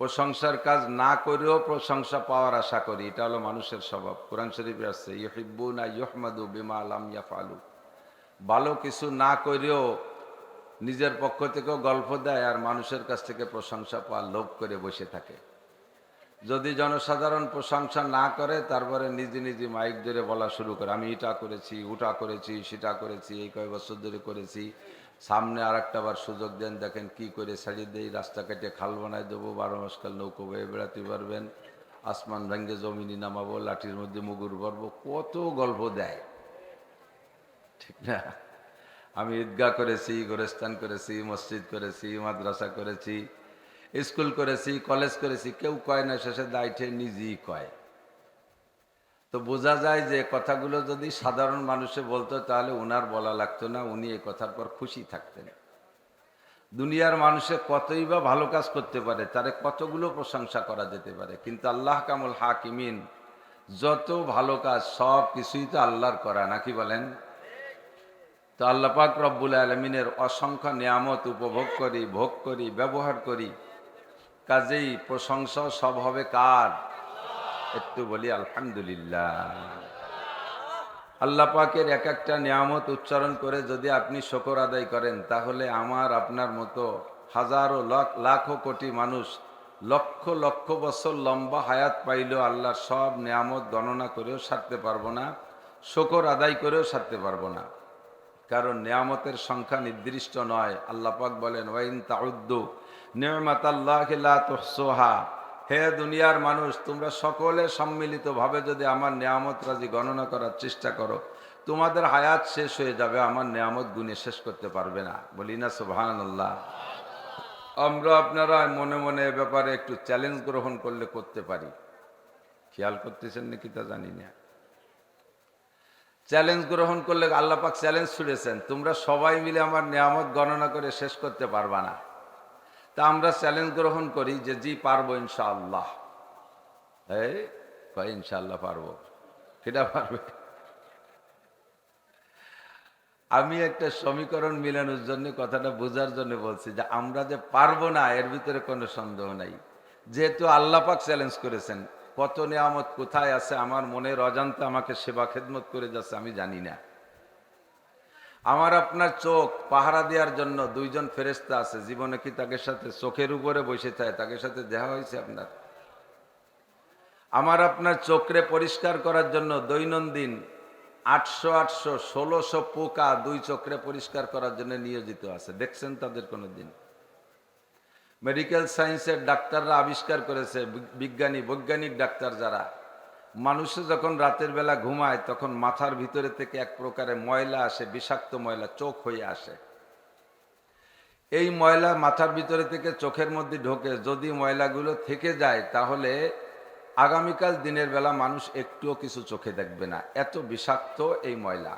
প্রশংসার কাজ না করেও প্রশংসা পাওয়ার আশা করি। এটা হলো মানুষের স্বভাব। কোরআন শরীফে আসছে ইহিব্বুনা ইহমাদু বিমা আলাম ইয়াফালু ভালো কিছু না করেও নিজের পক্ষ থেকেও গল্প দেয় আর মানুষের কাছ থেকে প্রশংসা পাওয়ার লোভ করে বসে থাকে। যদি জনসাধারণ প্রশংসা না করে, তারপরে নিজে নিজে মাইক ধরে বলা শুরু করে, আমি এটা করেছি, ওটা করেছি, সেটা করেছি, এই কয়েক বছর ধরে করেছি। সামনে আর একটা বার সুযোগ দেন, দেখেন কি করে ছাড়িয়ে দেই, রাস্তা কেটে খাল বানায় দেবো, বারো মাসকাল নৌকো বয়ে বেড়াতে পারবেন, আসমান ভেঙ্গে জমিনি নামাবো, লাঠির মধ্যে মুগুর ভরবো, কত গল্প দেয়। ঠিক না? আমি ঈদগাহ করেছি, গোরস্থান করেছি, মসজিদ করেছি, মাদ্রাসা করেছি, স্কুল করেছি, কলেজ করেছি, কেউ কয় না, শেষে দায়িত্বে নিজেই কয়। তো বোঝা যায় যে কথাগুলো যদি সাধারণ মানুষে বলতো, তাহলে উনার বলা লাগতো না, উনি এই কথার পর খুশি থাকতেন। দুনিয়ার মানুষে কতই বা ভালো কাজ করতে পারে, তারে কতগুলো প্রশংসা করা যেতে পারে। কিন্তু আল্লাহ কামুল হাকিমিন, যত ভালো কাজ, সব কিছুই তো আল্লাহর করা নাকি বলেন? তো আল্লাহ পাক রব্বুল আলমিনের অসংখ্য নিয়ামত উপভোগ করি, ভোগ করি, ব্যবহার করি, কাজেই প্রশংসা সব হবে কার? একটু বলি, আলহামদুলিল্লাহ। আল্লাহ পাকের এক একটা নিয়ামত উচ্চারণ করে যদি আপনি শকর আদায় করেন, তাহলে আমার, আপনার মতো হাজারো লাখ, লাখো কোটি মানুষ লক্ষ লক্ষ বছর লম্বা হায়াত পাইলেও আল্লাহর সব নিয়ামত গণনা করেও সারতে পারব না, শকর আদায় করেও সারতে পারব না। কারণ নিয়ামতের সংখ্যা নির্দিষ্ট নয়। আল্লাহ পাক বলেন, ওয়াইন তাউদ্দু নিয়মাত আল্লাহ তোহা হে দুনিয়ার মানুষ, তোমরা সকলে সম্মিলিতভাবে যদি আমার নিয়ামত রাজি গণনা করার চেষ্টা করো, তোমাদের হায়াত শেষ হয়ে যাবে, আমার নিয়ামত গুণে শেষ করতে পারবে না। বলি না সুবহান আল্লাহ আমরা আপনারা মনে মনে এ ব্যাপারে একটু চ্যালেঞ্জ গ্রহণ করলে করতে পারি। খেয়াল করতেছেন নাকি তা জানি না। চ্যালেঞ্জ গ্রহণ করলে আল্লাহ পাক চ্যালেঞ্জ ছুড়েছেন। তোমরা সবাই মিলে আমার নিয়ামত গণনা করে শেষ করতে পারবা না। তা আমরা চ্যালেঞ্জ গ্রহণ করি যে জি পারব ইনশাআল্লাহ। এই ইনশাআল্লাহ পারব? সেটা পারবে? আমি একটা সমীকরণ মিলানোর জন্য কথাটা বোঝার জন্য বলছি যে আমরা যে পারব না, এর ভিতরে কোনো সন্দেহ নাই। যেহেতু আল্লাহ পাক চ্যালেঞ্জ করেছেন, কত নিয়ামত কোথায় আছে, আমার মনের অজান্তে আমাকে সেবা খেদমত করে যাচ্ছে, আমি জানি না। আমার আপনার চোখ পাহারা দেওয়ার জন্য দুইজন ফেরেস্তা আছে। জীবনে কি তাকে সাথে চোখের উপরে বসে থাকে তাকে সাথে দেখা হয়েছে আপনার? আমার আপনার চোখরে পরিষ্কার করার জন্য দৈনন্দিন আটশো আটশো ষোলোশো পোকা দুই চক্রে পরিষ্কার করার জন্য নিয়োজিত আছে। দেখছেন তাদের কোনো দিন মেডিকেল সায়েন্সের ডাক্তাররা আবিষ্কার করেছে বিজ্ঞানী, বৈজ্ঞানিক ডাক্তার যারা। মানুষে যখন রাতের বেলা ঘুমায়, তখন মাথার ভিতরে থেকে এক প্রকারে ময়লা আসে, বিষাক্ত ময়লা, চোখ হয়ে আসে। এই ময়লা মাথার ভিতরে থেকে চোখের মধ্যে ঢোকে, যদি ময়লাগুলো থেকে যায়, তাহলে আগামীকাল দিনের বেলা মানুষ একটুও কিছু চোখে দেখবে না। এত বিষাক্ত এই ময়লা।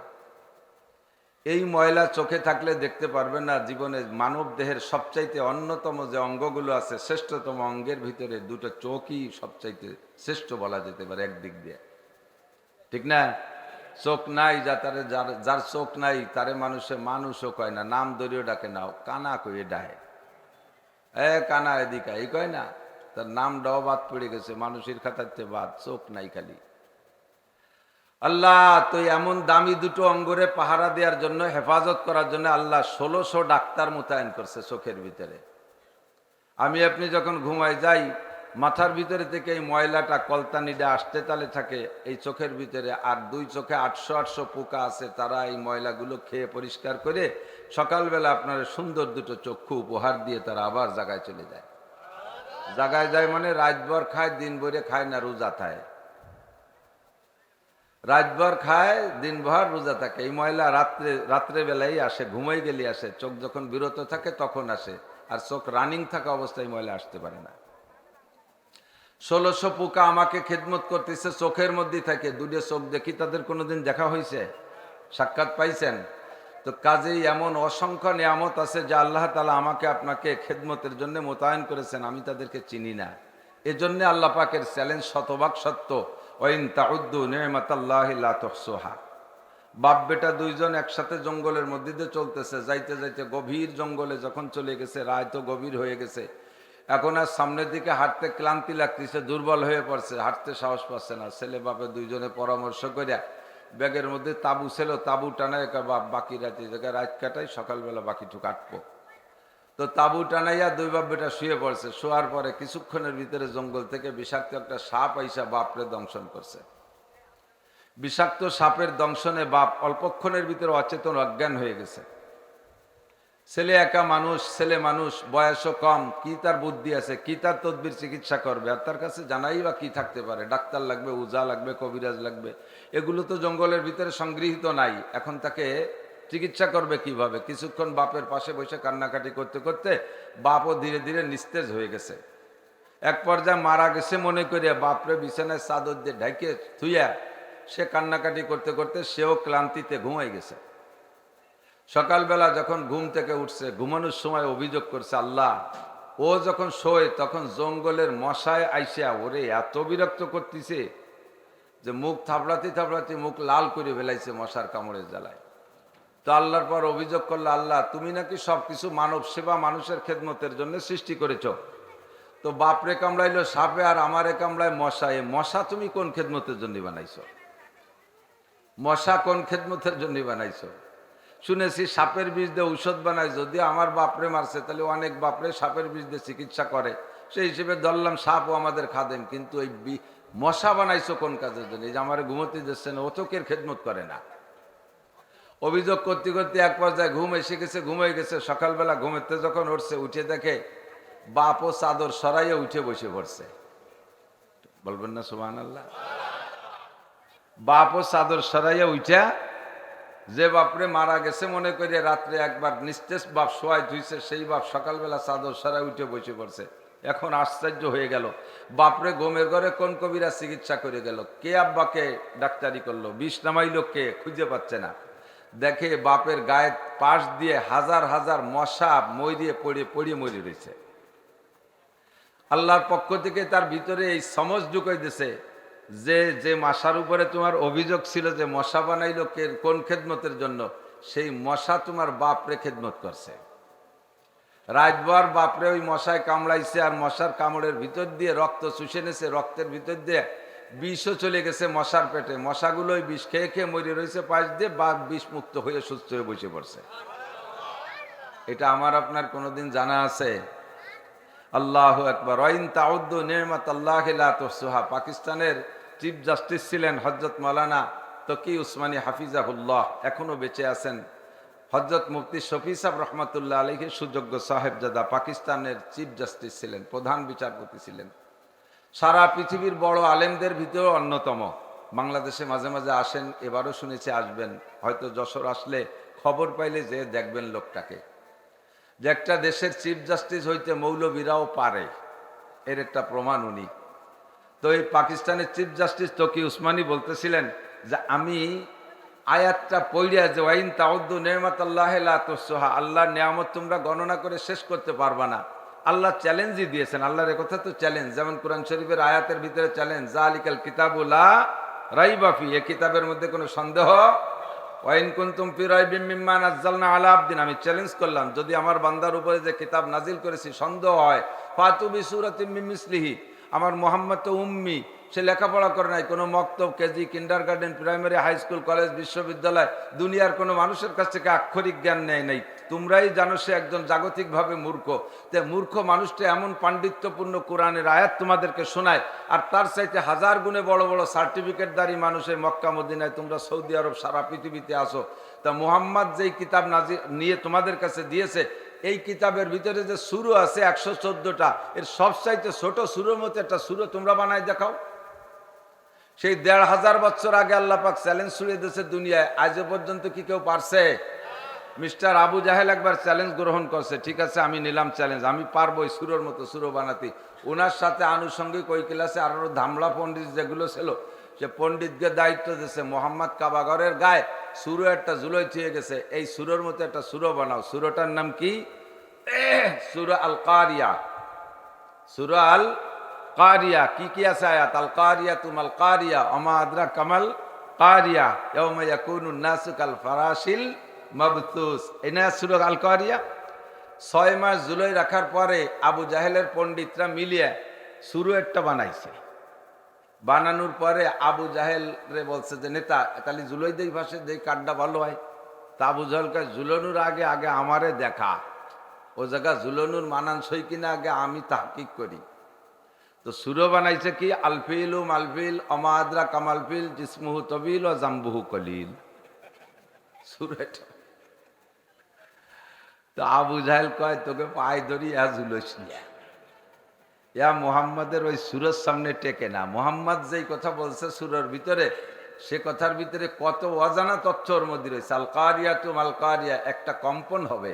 এই ময়লা চোখে থাকলে দেখতে পারবেন না, জীবনে মানব দেহের সবচাইতে অন্যতম যে অঙ্গগুলো আছে, শ্রেষ্ঠতম অঙ্গের ভিতরে দুটো চোখই সবচাইতে শ্রেষ্ঠ বলা যেতে পারে একদিক দিয়ে। ঠিক না? চোখ নাই যা তার, যার যার চোখ নাই তারে মানুষে মানুষও কয় না, নাম দরিও ডাকে নাও কানা কয়ে ডায় এ কানা এদিকা এই কয় না? তার নামটাও বাদ পড়ে গেছে, মানুষের খাতাতে বাদ, চোখ নাই খালি। আল্লাহ তো এমন দামি দুটো অঙ্গরে পাহারা দেওয়ার জন্য, হেফাজত করার জন্য আল্লাহ ষোলোশো ডাক্তার মোতায়েন করছে চোখের ভিতরে। আমি আপনি যখন ঘুমাই যাই, মাথার ভিতরে থেকে এই ময়লাটা কলতানিটা আসতে তালে থাকে, এই চোখের ভিতরে, আর দুই চোখে আটশো আটশো পোকা আছে, তারা এই ময়লাগুলো খেয়ে পরিষ্কার করে সকালবেলা আপনার সুন্দর দুটো চক্ষু উপহার দিয়ে তারা আবার জায়গায় চলে যায়। জায়গায় যায় মানে রাতভর খায় দিন ভরে খায় না, রোজা খায় রাতভর খায়, দিনভর রোজা থাকে। এই ময়লা রাত্রে রাত্রে বেলায় আসে, ঘুমাই গেলে আসে। চোখ যখন বিরত থাকে তখন আসে। আর চোখ রানিং থাকা অবস্থায় ময়লা আসতে পারে না। ষোলোশো পোকা আমাকে খেদমত করতেছে, চোখের মধ্যে থাকে। দুটো চোখ দেখি তাদের কোনোদিন দেখা হয়েছে সাক্ষাৎ পাইছেন? তো কাজেই এমন অসংখ্য নিয়ামত আছে যে আল্লাহ তালা আমাকে আপনাকে খেদমতের জন্য মোতায়েন করেছেন। আমি তাদেরকে চিনি না। এজন্য আল্লাহ পাকের চ্যালেঞ্জ শতভাগ সত্য। ওইন তাউদ্দু নেমাতাল্লাহ তহসোহা। বাপ বেটা দুইজন একসাথে জঙ্গলের মধ্যে দিয়ে চলতেছে, যাইতে যাইতে গভীর জঙ্গলে যখন চলে গেছে, রায় তো গভীর হয়ে গেছে। এখন আর সামনের দিকে হাঁটতে ক্লান্তি লাগতেছে, দুর্বল হয়ে পড়ছে, হাঁটতে সাহস পাচ্ছে না। ছেলে বাপে দুইজনে পরামর্শ করে ব্যাগের মধ্যে তাবু ছিল, তাবু টানায় বাপ, বাকি রাতে জায়গায় রাত কাটাই, সকালবেলা বাকিটু কাটবো তো তাবু টানাইয়া দুই বাপ বেটা শুয়ে পড়ছে। শোয়ার পরে কিছুক্ষণের ভিতরে জঙ্গল থেকে বিষাক্ত একটা সাপ আইসা বাপরে দংশন করছে। বিষাক্ত সাপের দংশনে বাপ অল্পক্ষণের ভিতরে অচেতন অজ্ঞান হয়ে গেছে। ছেলে একা মানুষ, ছেলে মানুষ, বয়সও কম, কি তার বুদ্ধি আছে, কি তার তদবির চিকিৎসা করবে, আর তার কাছে জানাই বা কি থাকতে পারে, ডাক্তার লাগবে, উজা লাগবে, কবিরাজ লাগবে, এগুলো তো জঙ্গলের ভিতরে সংগৃহীত নাই, এখন তাকে চিকিৎসা করবে কীভাবে? কিছুক্ষণ বাপের পাশে বসে কান্নাকাটি করতে করতে বাপও ধীরে ধীরে নিস্তেজ হয়ে গেছে। এক পর্যায়ে মারা গেছে মনে করিয়া বাপরে বিছানায় চাদর দিয়ে ঢাকে থুইয়া সে কান্নাকাটি করতে করতে সেও ক্লান্তিতে ঘুমাই গেছে। সকালবেলা যখন ঘুম থেকে উঠছে, ঘুমানোর সময় অভিযোগ করছে, আল্লাহ, ও যখন শোয় তখন জঙ্গলের মশায় আইসা ওরে এত বিরক্ত করতেছে যে মুখ থাপড়াতে থাপড়াতে মুখ লাল করে ফেলাইছে মশার কামড়ের জ্বালায়। তো আল্লাহর পর অভিযোগ করল, আল্লাহ, তুমি নাকি সবকিছু মানব সেবা মানুষের খেদমতের জন্য সৃষ্টি করেছ। তো বাপরে কামড়াইলো, সাপে আর আমারে কামড়ায় মশা। এ মশা তুমি কোন খেদমতের জন্য বানাইছ? মশা কোন খেদমতের জন্য বানাইছ? শুনেছি সাপের বীজ দিয়ে ঔষধ বানায় যদি আমার বাপরে মারছে, তাহলে অনেক বাপরে সাপের বীজ দিয়ে চিকিৎসা করে। সেই হিসেবে ধরলাম সাপও আমাদের খাদেন কিন্তু ওই মশা বানাইছো কোন কাজের জন্য? এই যে আমার ঘুমোতে দিচ্ছে না অতকের খেদমত করে না। অভিযোগ করতে করতে এক পর্যায়ে ঘুম এসে গেছে ঘুমিয়ে গেছে। সকালবেলা ঘুমেতে যখন উঠছে, উঠে দেখে বাপ ও চাদর সরাইয়ে উঠে বসে পড়ছে। বলবেন না সুবাহ আল্লাহ বাপ ও চাদর সরাইয়া উঠা, যে বাপরে মারা গেছে, মনে করে রাত্রে একবার নিস্তেজ বাপ শোয়াই ধুইছে, সেই বাপ সকালবেলা চাদর সরাই উঠে বসে পড়ছে। এখন আশ্চর্য হয়ে গেল, বাপরে গোমের ঘরে কোন কবিরা চিকিৎসা করে গেল? কে আব্বাকে ডাক্তারি করল? বিষ নামাইলো কে? খুঁজে পাচ্ছে না। দেখে বাপের গায়ের পাশ দিয়ে হাজার হাজার মশা মরিয়ে পড়ে পড়িয়ে মরে রয়েছে। আল্লাহর পক্ষ থেকে তার ভিতরে এই সমজ ঢুকাই দিছে যে যে মশার উপরে তোমার অভিযোগ ছিল যে মশা বানাইলো কোন খেদমতের জন্য? সেই মশা তোমার বাপরে খেদমত করছে। রাতভর বাপরে ওই মশায় কামড়াইছে আর মশার কামড়ের ভিতর দিয়ে রক্ত চুষে নেছে, রক্তের ভিতর দিয়ে বিষও চলে গেছে মশার পেটে। মশাগুলো ওই বিষ খেয়ে খেয়ে মরে রয়েছে, পাশ দিয়ে বাঘ বিষ মুক্ত হয়ে সুস্থ হয়ে বসে পড়ছে। এটা আমার আপনার কোনোদিন জানা আছে? আল্লাহ একবার রইন তাউদ্দু নির্মাত আল্লাহ তোসুহা পাকিস্তানের চিফ জাস্টিস ছিলেন হজরত মৌলানা তকি উসমানী হাফিজাহুল্লাহ। এখনও বেঁচে আছেন। হজরত মুফতি শফি সাহ রহমতুল্লাহ আলীকে সুযোগ্য সাহেবজাদা পাকিস্তানের চিফ জাস্টিস ছিলেন, প্রধান বিচারপতি ছিলেন। সারা পৃথিবীর বড় আলেমদের ভিতরে অন্যতম। বাংলাদেশে মাঝে মাঝে আসেন, এবারও শুনেছি আসবেন। হয়তো যশোর আসলে খবর পাইলে যে দেখবেন লোকটাকে। যে একটা দেশের চিফ জাস্টিস হইতে মৌলবীরাও পারে, এর একটা প্রমাণ উনি। তো এই পাকিস্তানের চিফ জাস্টিস তকি উসমানী বলতেছিলেন যে, আমি আয়াতটা পড়িয়া যে, ওয়াইন তাউদ্দু নেমাত আল্লাহ তোসোহা আল্লাহর নিয়ামত তোমরা গণনা করে শেষ করতে পারবা না। আল্লাহ চ্যালেঞ্জই দিয়েছেন, আল্লাহর কথা তো চ্যালেঞ্জ। যেমন কোরআন শরীফের আয়াতের ভিতরে চ্যালেঞ্জ যা জালিকাল কিতাবুল্লাহ রাইবাফি এ কিতাবের মধ্যে কোনো সন্দেহ? ওয়াইন কুন্তুম ফিরাইবিম মিম্মা নাজ্জালনা আলা আবদিন। আমি চ্যালেঞ্জ করলাম, যদি আমার বান্দার উপরে যে কিতাব নাজিল করেছি, সন্দেহ হয় ফাতুবি সুরাতিম মিন মিসলিহি, আমার মোহাম্মদ তো উম্মি, সে লেখাপড়া করে নাই, কোনো মক্তব, KG kindergarten primary, high school, college, বিশ্ববিদ্যালয়, দুনিয়ার কোনো মানুষের কাছ থেকে আক্ষরিক জ্ঞান নেয় নাই। তোমরাই জানো সে একজন জাগতিকভাবে মূর্খ। তে মূর্খ মানুষটা এমন পাণ্ডিত্যপূর্ণ কোরআনের আয়াত তোমাদেরকে শোনায়, আর তার চাইতে হাজার গুণে বড় বড় সার্টিফিকেটদারি মানুষের মক্কা মদিনায় তোমরা সৌদি আরব সারা পৃথিবীতে আসো। তা মুহাম্মদ যেই কিতাব নাজি, নিয়ে তোমাদের কাছে দিয়েছে, এই কিতাবের ভিতরে যে সুরো আছে একশো চোদ্দটা, এর সব চাইতে ছোট সুরোর মতো একটা সুরো তোমরা বানায় দেখাও। সেই দেড় হাজার বছর আগে আল্লাহ পাক চ্যালেঞ্জ ছুড়ে দিয়েছে দুনিয়ায় আজও পর্যন্ত কি কেউ পারছে? মিস্টার আবু জাহেল একবার চ্যালেঞ্জ গ্রহণ করছে, ঠিক আছে, আমি নিলাম চ্যালেঞ্জ আমি পারব সুরোর মতো সুরো বানাতে। ওনার সাথে আনুষঙ্গিক ওই ক্লাসে আরও ধামলা পণ্ডিত যেগুলো ছিল, সে পণ্ডিতকে দায়িত্ব দিয়েছে মোহাম্মদ কাবাগরের গায়ে সুরো একটা জুলোই থুয়ে গেছে, এই সুরোর মতো একটা সুরো বানাও। সুরোটার নাম কি? সুরো আল কারিয়া সুরো আল কারিয়া কি কি আছে আয়াত? আল কারিয়া তুমাল কারিয়া অমা আদরা কামাল কারিয়া নাসু কাল ফারাশিল মাবতুস। এই না সুরো আল কারিয়া ছয় মাস জুলাই রাখার পরে আবু জাহেলের পণ্ডিতরা মিলিয়ে শুরু একটা বানাইছে। বানানোর পরে আবু জাহেল রে বলছে যে, নেতা, তাহলে জুলাই দেই ভাষে যে কাঠটা ভালো হয়। তা আবু জাহেলকে জুলানোর আগে আগে আমারে দেখা। ও জায়গা জুলানুর মানানসই কিনা আগে আমি তাহকিক করি। তো সুরো বানাইছে কি? আলফিল ও মালফিল, অমাদ্রা, কামালফিল, জিসমুহু তবিল, ও জাম্বুহু কলিল। সুর এটা তো আবু জাহেল কয়, তোকে পায়ে ধরি ইয়া ইয়া মোহাম্মদের ওই সুরের সামনে টেকে না। মোহাম্মদ যেই কথা বলছে সুরের ভিতরে, সে কথার ভিতরে কত অজানা তথ্য ওর মধ্যে রয়েছে। আলকারিয়া টু মালকারিয়া, একটা কম্পন হবে।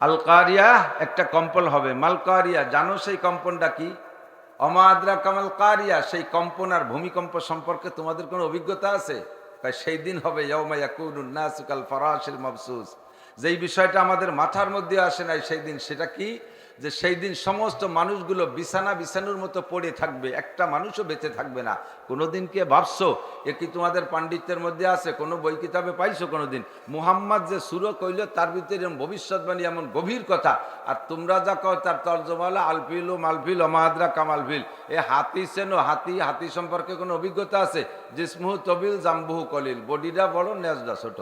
আলকারিয়া একটা কম্পন হবে। মালকারিয়া, জানো সেই কম্পনটা কি? অমাদ্রা কামাল কারিয়া সেই কম্পন আর ভূমিকম্প সম্পর্কে তোমাদের কোনো অভিজ্ঞতা আছে? তাই সেই দিন হবে ইয়াউমায়াকুনুন্নাসুকাল ফরাশিল মাবসুস। যেই বিষয়টা আমাদের মাথার মধ্যে আসে নাই সেই দিন, সেটা কি? যে সেই দিন সমস্ত মানুষগুলো বিছানা বিছানোর মতো পড়ে থাকবে, একটা মানুষও বেঁচে থাকবে না। কোনোদিন কে ভাবছ, এ কি তোমাদের পাণ্ডিত্যের মধ্যে আছে? কোনো বই কিতাবে পাইছো কোনোদিন? মুহাম্মদ যে সুর কইল, তার ভিতরে এরম ভবিষ্যৎবাণী, এমন গভীর কথা। আর তোমরা যা কও, তার তর্জমা হলো আলফিল ও মালফিল অমাহাদরা কামালফিল। এ হাতি সেনো হাতি হাতি সম্পর্কে কোনো অভিজ্ঞতা আছে? জিসমুহু তবিল জাম্বুহু কলিল। বডিটা বড়, নেজটা ছোট।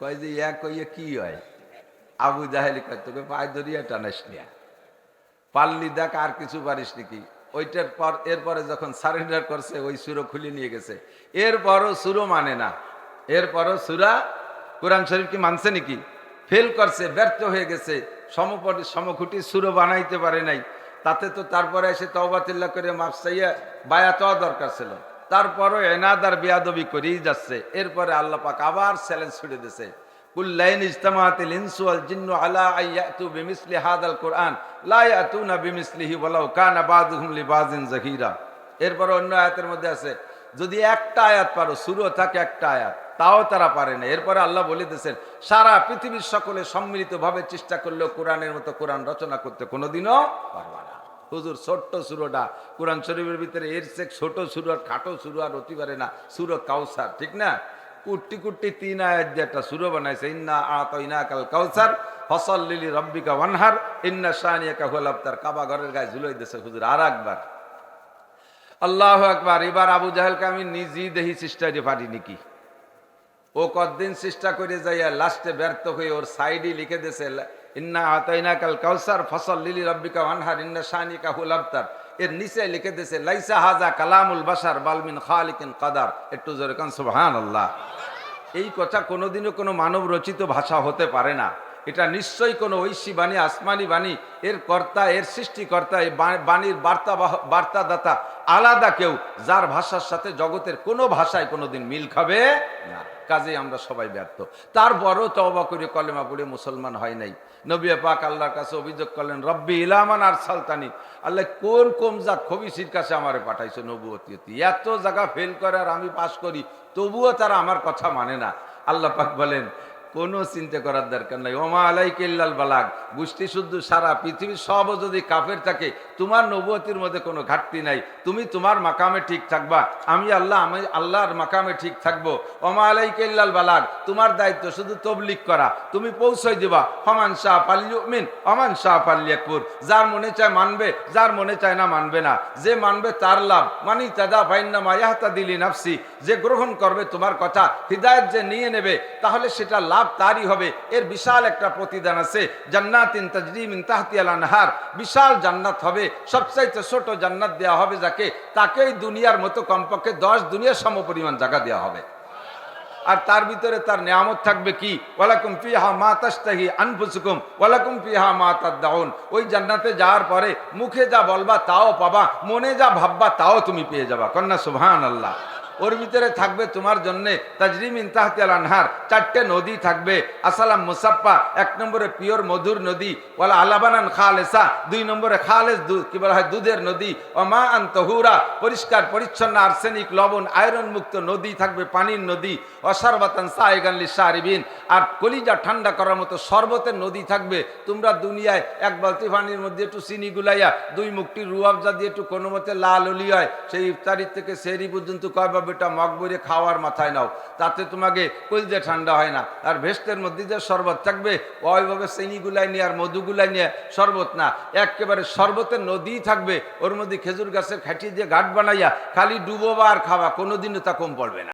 কয় যে, ইয়া কইয়ে কি হয়? আবু জাহেলি কয়, তোকে পায়ে ধরিয়া টানাস নিয়া পারলি দেখ আর কিছু পারিস নাকি? ওইটার পর, এরপরে যখন সারেন্ডার করছে, ওই সুরো খুলে নিয়ে গেছে। এরপরও সুরো মানে না। এরপরও সুরা কোরআন শরীফ কি মানছে নাকি? ফেল করছে, ব্যর্থ হয়ে গেছে। সমপটি সমখুটি সুরো বানাইতে পারে নাই। তাতে তো তারপরে এসে তওবাতিল্লা করে মাপ চাইয়া বায়াত দরকার ছিল। তারপরও এনাদার বিয়াদবি করেই যাচ্ছে। এরপরে আল্লাহ পাক আবার চ্যালেঞ্জ ছুড়ে দিছে কুল্লাইন ইজতামাতিল ইনসু ওয়াল জিন্নু আলা আইয়াতু বিমিসলি হাদাল কুরআন, লা ইয়াতুনা বিমিসলিহি ওয়ালাউ কানা বাযুহুম লিবাযিন এরপর অন্য আয়াতের মধ্যে আছে, যদি একটা আয়াত পারো শুরু থাকে একটা আয়াত, তাও তারা পারে না। এরপরে আল্লাহ বলে দিয়েছেন, সারা পৃথিবীর সকলে সম্মিলিতভাবে চেষ্টা করলেও কোরআনের মতো কোরআন রচনা করতে কোনোদিনও পারবা না। হুজুর, ছোট্ট সুরোটা। কোরআন শরীফের ভিতরে এর সে ছোট সুর আর খাটো সুর আর হতে পারে না। সুর কাউসার, ঠিক না? কুট্টি কুট্টি তিন আয়াত দিয়ে একটা সুরো বানাইছে, ইন্না আত ইনা কাল কাউসার, ফসল লিলি রব্বিকা ওয়ানহার, ইন্না শানিয়াকা হুয়াল আবতার। কাবা ঘরের গায়ে ঝুলাই দিয়েছে হুজুর, আর একবার। আল্লাহ একবার এবার আবু জাহেলকে আমি নিজেই দেখি চেষ্টাইতে পারি নাকি ও কতদিন চেষ্টা করে যাইয়া লাস্টে ব্যর্থ হয়ে ওর সাইডে লিখে দিয়েছে ইন্না আতাইনা কাল কাউসার, ফসল লিলি রব্বিকা ওয়ানহার, ইন্না শানিকা হুল আবতার। এর নিচে লিখে দিয়েছে, লাইসা হাজা কালামুল বাসার বালমিন খালিকিন কাদার। একটু জোরে কান সুবহান আল্লাহ এই কথা কোনোদিনও কোনো মানব রচিত ভাষা হতে পারে না। এটা নিশ্চয়ই কোনো ঐশী বাণী, আসমানি বাণী। এর কর্তা, এর সৃষ্টিকর্তা, এই বাণীর বার্তা বার্তাদাতা আলাদা কেউ, যার ভাষার সাথে জগতের কোনো ভাষায় কোনোদিন মিল খাবে না। কাজেই আমরা সবাই ব্যর্থ। তারপরও তওবা করে কলেমা পড়ে মুসলমান হয় নাই। নবী পাক আল্লাহর কাছে অভিযোগ করলেন, রব্বি ইলামান আর সালতানি। আল্লাহ কোন কোন জাত খবিসির কাছে আমারে পাঠাইছো নবুয়তি এত জায়গা ফেল করে আর আমি পাশ করি, তবুও তারা আমার কথা মানে না। আল্লাহ পাক বলেন কোনো চিন্তা করার দরকার নাই। ওমা আলাই কেল্লাল বালাগ। গোষ্ঠী শুদ্ধ সারা পৃথিবীর সবও যদি কাফের থাকে, তোমার নবতির মধ্যে কোনো ঘাটতি নাই। তুমি তোমার মাকামে ঠিক থাকবা। আমি আল্লাহ, আমি আল্লাহর মাকামে ঠিক থাকব। ওমা আলাই কেল্লাল বালাগ। তোমার দায়িত্ব শুধু তবলিক করা। তুমি পৌঁছই দিবা। হমান শাহ পাল্লিউমিন অমান শাহ পাল্লিয়াকপুর যার মনে চায় মানবে, যার মনে চায় না মানবে না। যে মানবে তার লাভ। মানি তাদা ফাইন্না মায়াহতা দিলি নাফসি। যে গ্রহণ করবে তোমার কথা, হৃদায়ত যে নিয়ে নেবে, তাহলে সেটা লাভ তারই হবে। এর বিশাল একটা প্রতিদান আছে। জান্নাতিন তাজরিমিন তাহতিয়াল আনহার। বিশাল জান্নাত হবে। সবচাইতে ছোট জান্নাত দেওয়া হবে যাকে। তাকেই দুনিয়ার মতো কমপক্ষে দশ দুনিয়ার সম পরিমাণ জায়গা দেওয়া হবে। আর তার ভিতরে তার নিয়ামত থাকবে কি? ওয়ালাকুম ফিহা মা তাস্তাহি আনফুসুকুম, ওয়ালাকুম ফিহা মা তাদাউন ওই জান্নাতে যাওয়ার পরে মুখে যা বলবা তাও পাবা, মনে যা ভাববা তাও তুমি পেয়ে যাবা। কন্যা সুবহান আল্লাহ ওর ভিতরে থাকবে তোমার জন্যে তাজরিমিন তাহতিয়াল আনহার। চারটে নদী থাকবে। আসালাম মুসাফা এক নম্বরে পিওর মধুর নদী। ওয়ালা আলাবানান খালেসা, দুই নম্বরে খালেস দুধ কি বলা হয়, দুধের নদী। অমা আন তহুরা, পরিষ্কার, পরিচ্ছন্ন, আর্সেনিক, লবণ আয়রন মুক্ত নদী থাকবে, পানির নদী। অসারবাতান সাহেগানলি সারিবিন আর কলিজা ঠান্ডা করার মতো শরবতের নদী থাকবে। তোমরা দুনিয়ায় এক বালতি পানির মধ্যে একটু চিনি গুলাইয়া, দুই মুখটি রুয়াবজা দিয়ে একটু কোনো মতে লাল অলি হয়। সেই ইফতারির থেকে সেরি পর্যন্ত কয় বা নিরানব্বইটা মগ বইরে খাওয়ার মাথায় নাও, তাতে তোমাকে কলজে ঠান্ডা হয় না। আর ভেস্টের মধ্যে যে শরবত থাকবে, ওইভাবে চিনি গুলাই নিয়ে আর মধুগুলাই নিয়ে শরবত না, একেবারে শরবতের নদী থাকবে, ওর মধ্যে খেজুর গাছের খাটিয়ে দিয়ে ঘাট বানাইয়া খালি ডুবোবা আর খাওয়া, কোনোদিনও তা কম পড়বে না।